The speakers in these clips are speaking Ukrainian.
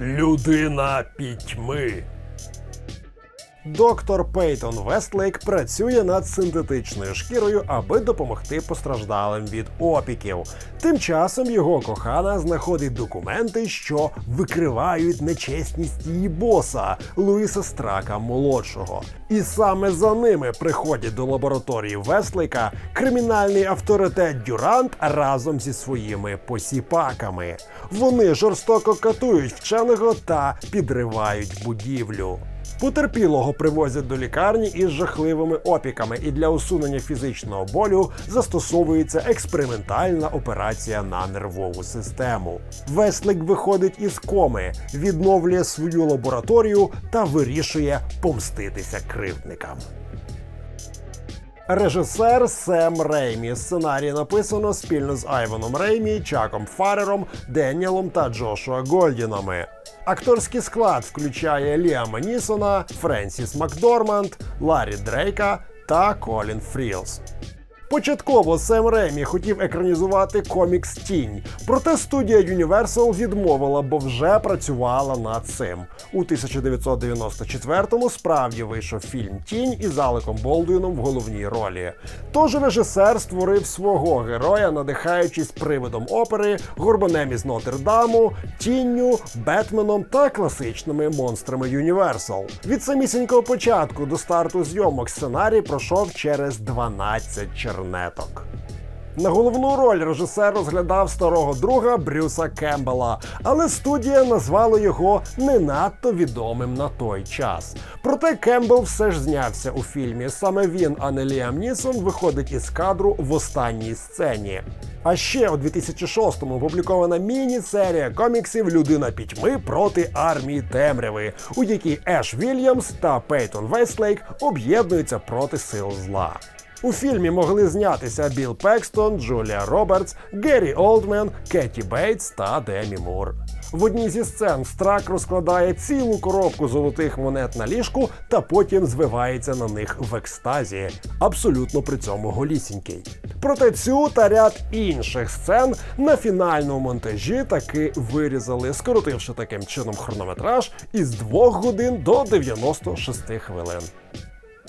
Людина пітьми. Доктор Пейтон Вестлейк працює над синтетичною шкірою, аби допомогти постраждалим від опіків. Тим часом його кохана знаходить документи, що викривають нечесність її боса Луїса Страка молодшого. І саме за ними приходять до лабораторії Вестлейка кримінальний авторитет Дюрант разом зі своїми посіпаками. Вони жорстоко катують вченого та підривають будівлю. Потерпілого привозять до лікарні із жахливими опіками, і для усунення фізичного болю застосовується експериментальна операція на нервову систему. Веслик виходить із коми, відновлює свою лабораторію та вирішує помститися кривдникам. Режисер Сем Реймі. Сценарій написано спільно з Айвоном Реймі, Чаком Фарером, Деніелом та Джошуа Гольдінами. Акторський склад включає Ліама Нісона, Френсіс Макдорманд, Ларі Дрейка та Колін Фрілс. Початково Сем Ремі хотів екранізувати комікс Тінь, проте студія Universal відмовила, бо вже працювала над цим. У 1994-му справді вийшов фільм Тінь із Алеком Болдуїном в головній ролі. Тож режисер створив свого героя, надихаючись привидом опери, горбанем із Нотр-Даму, тінню, Бетменом та класичними монстрами Universal. Від самісінького початку до старту зйомок сценарій пройшов через 12 чернеток. На головну роль режисер розглядав старого друга Брюса Кембела, але студія назвала його не надто відомим на той час. Проте Кембел все ж знявся у фільмі. Саме він, а не Ліам Нісон, виходить із кадру в останній сцені. А ще у 2006-му опублікована міні-серія коміксів Людина пітьми проти армії темряви, у якій Еш Вільямс та Пейтон Вестлейк об'єднуються проти сил зла. У фільмі могли знятися Білл Пекстон, Джулія Робертс, Геррі Олдмен, Кеті Бейтс та Демі Мур. В одній зі сцен Страк розкладає цілу коробку золотих монет на ліжку та потім звивається на них в екстазі, абсолютно при цьому голісінький. Проте цю та ряд інших сцен на фінальному монтажі таки вирізали, скоротивши таким чином хронометраж із 2 годин до 96 хвилин.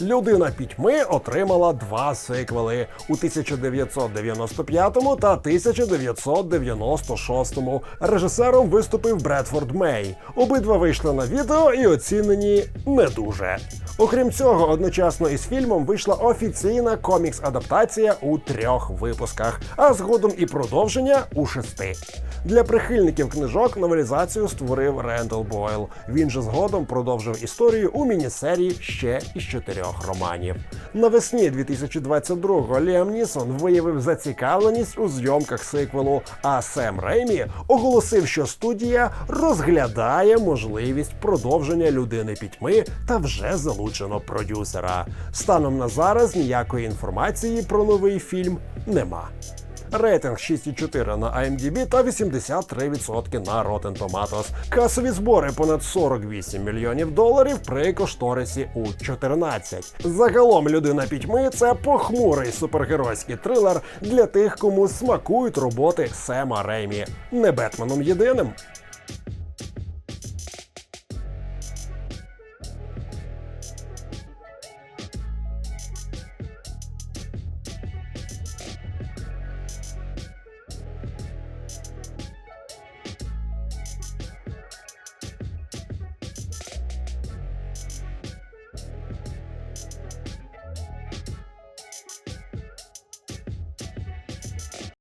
Людина пітьми отримала два сиквели у 1995 та 1996. Режисером виступив Бредфорд Мей. Обидва вийшли на відео і оцінені не дуже. Окрім цього, одночасно із фільмом вийшла офіційна комікс-адаптація у трьох випусках, а згодом і продовження у шести. Для прихильників книжок новелізацію створив Рендел Бойл. Він же згодом продовжив історію у мінісерії ще із чотирьох романів. Навесні 2022-го Ліам Нісон виявив зацікавленість у зйомках сиквелу, а Сем Реймі оголосив, що студія розглядає можливість продовження людини пітьми та вже залучено продюсера. Станом на зараз ніякої інформації про новий фільм нема. Рейтинг 6,4 на IMDb та 83% на Rotten Tomatoes. Касові збори понад 48 мільйонів доларів при кошторисі у 14. Загалом людина пітьми це похмурий супергеройський трилер для тих, кому смакують роботи Сема Реймі. Не Бетменом єдиним.